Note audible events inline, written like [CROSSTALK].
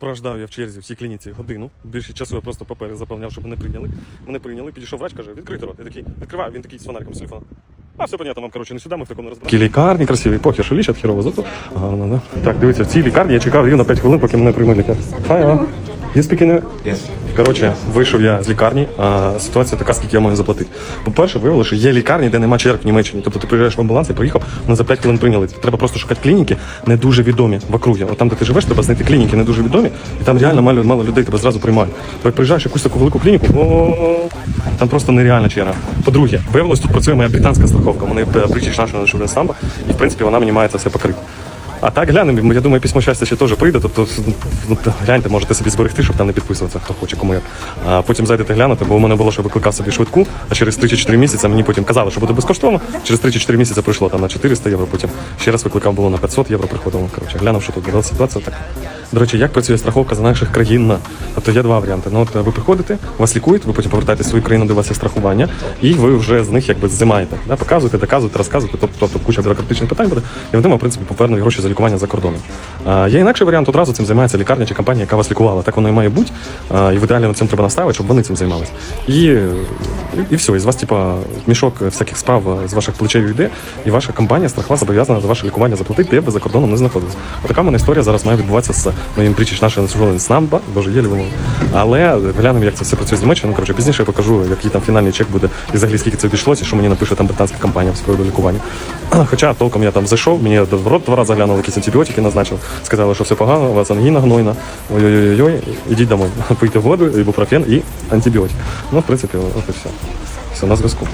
Прождав я в черзі в цій клініці годину. Більше часу я просто папери заповняв, щоб мене прийняли. Мене прийняли, підійшов врач, каже, відкрити рот. Я такий, відкриваю, він такий з фонариком з телефона. А, все понятно, вам, коротше, не сюди, ми в такому розбираємо. Такі лікарні красиві, похер, що лічать хірово, зато гарно, да? Так, дивіться, в цій лікарні я чекав рівно 5 хвилин, поки мене приймуть лікар. Hello. You speak in- Yes. Коротше, вийшов я з лікарні, а ситуація така, скільки я маю заплатити. По-перше, виявилося, що є лікарні, де нема черг в Німеччині. Тобто ти приїжджаєш в амбуланс і приїхав, вони за 5 хвилин прийняли. Треба просто шукати клініки, не дуже відомі в округі. От там, де ти живеш, треба знайти клініки не дуже відомі, і там реально мало, мало людей тебе зразу приймають. Як приїжджаєш в якусь таку велику клініку, о, там просто нереальна черга. По-друге, виявилось, тут працює моя британська страховка. Вони British National Insurance Samba, і в принципі вона мені має це все покрити. А так глянемо, я думаю, письмо щастя ще теж прийде, тобто ну, гляньте, можете собі зберегти, щоб там не підписуватися, хто хоче, кому як. А потім зайдете глянути, бо у мене було, що викликав собі швидку, а через 3 чи 4 місяці мені потім казали, що буде безкоштовно. Через 3 чи 4 місяці прийшло там на 400 євро, потім ще раз викликав було на 500 євро, приходило. Коротше, глянув, що тут була ситуація так. До речі, як працює страховка за наших країн? Тобто є два варіанти. Ну, от ви приходите, вас лікують, ви потім повертаєтесь в свою країну, де у вас є страхування, і ви вже з них якби зимаєте. Да? Показуєте, доказуєте, розказуєте, тобто, тобто куча бюрократичних питань буде, і вони в принципі, повернуть гроші за лікування за кордоном. А, є інакший варіант, одразу цим займається лікарня чи компанія, яка вас лікувала. Так воно і має бути. А, і в ідеалі цим треба наставити, щоб вони цим займалися. І, і, все, і з вас, типа, мішок всяких справ з ваших плечей йде, і ваша компанія страхова зобов'язана за ваше лікування заплатити, де ви за кордоном не знаходились. Отака в мене історія зараз має відбуватися з моїм British National Insurance Number, боже, є вимови. Але глянемо, як це все працює з Німеччини. Ну, коротше, пізніше я покажу, який там фінальний чек буде, і взагалі скільки це обійшлося, що мені напише там британська компанія в своєму лікуванні. [CLEARS THROAT] Хоча толком я там зайшов, мені в рот два рази глянули, якісь антибіотики назначив, сказали, що все погано, у вас ангіна гнойна, ой-ой-ой, ідіть домой, [LAUGHS] пийте воду, ібупрофен і антибіотик. Ну, в принципі, от і все. Все на зв'язку.